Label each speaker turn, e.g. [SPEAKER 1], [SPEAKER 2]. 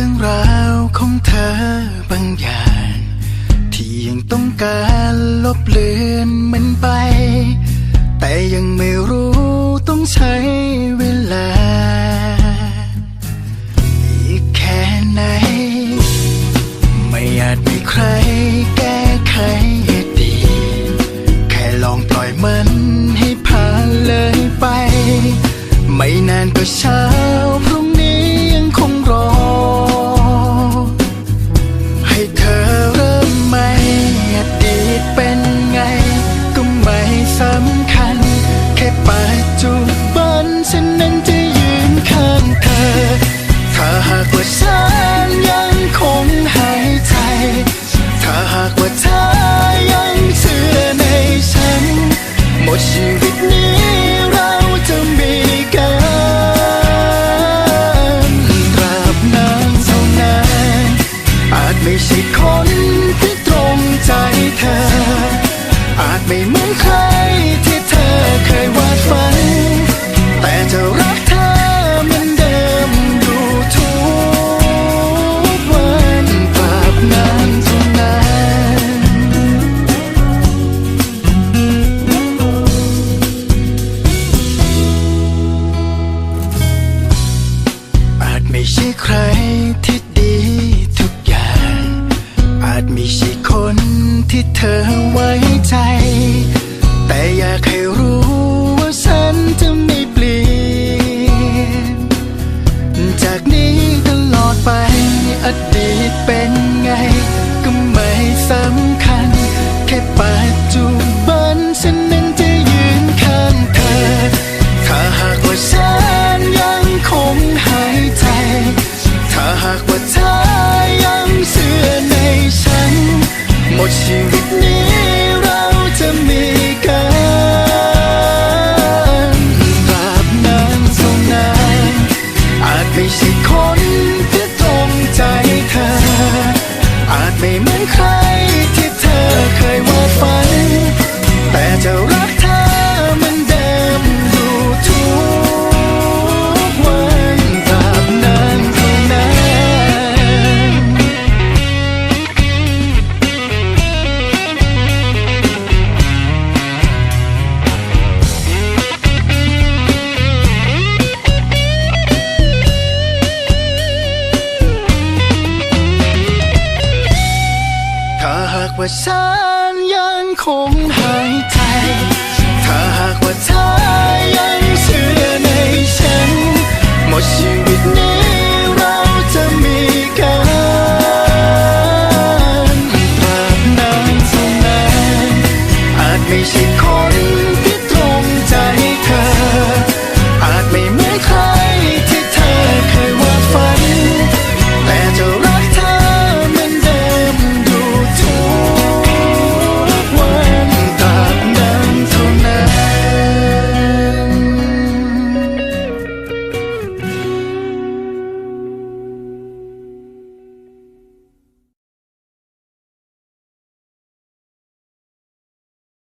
[SPEAKER 1] รื่องราวของเธอบางอย่าง ที่ยังต้องการลบเลือนมันไป แต่ยังไม่รู้ต้องใช้เวลา อีกแค่ไหน ไม่อาจมีใครแก้ไขดี แค่ลองปล่อยมันให้ผ่านเลยไป ไม่นานก็ช้ ใช่คนที่ตรงใจเธอ อาจไม่เหมือนใครที่เธอเคยวาดฝัน แต่จะรักเธอเหมือนเดิมอยู่ทุกวันตราบนานเท่านานอาจไม่ใช่ใครที่ ไม่ใช่คนที่เธอไว้ใจ แต่อยากให้รู้ว่าฉันจะไม่เปลี่ยน จากนี้ตลอดไปอดีตเป็นไง ก็ไม่สำคัญ แค่ปัจจุบันฉันนั้นจะยืนข้างเธอ ถ้าหากว่าฉันยังคงหายใจ ถ้าหากว่า ว่าฉันยังคงหายใจ ถ้าหากว่าเธอยังเชื่อในฉัน หมดชีวิตนี้เราจะมีกันตราบนานเท่านานอาจไม่ใช่คน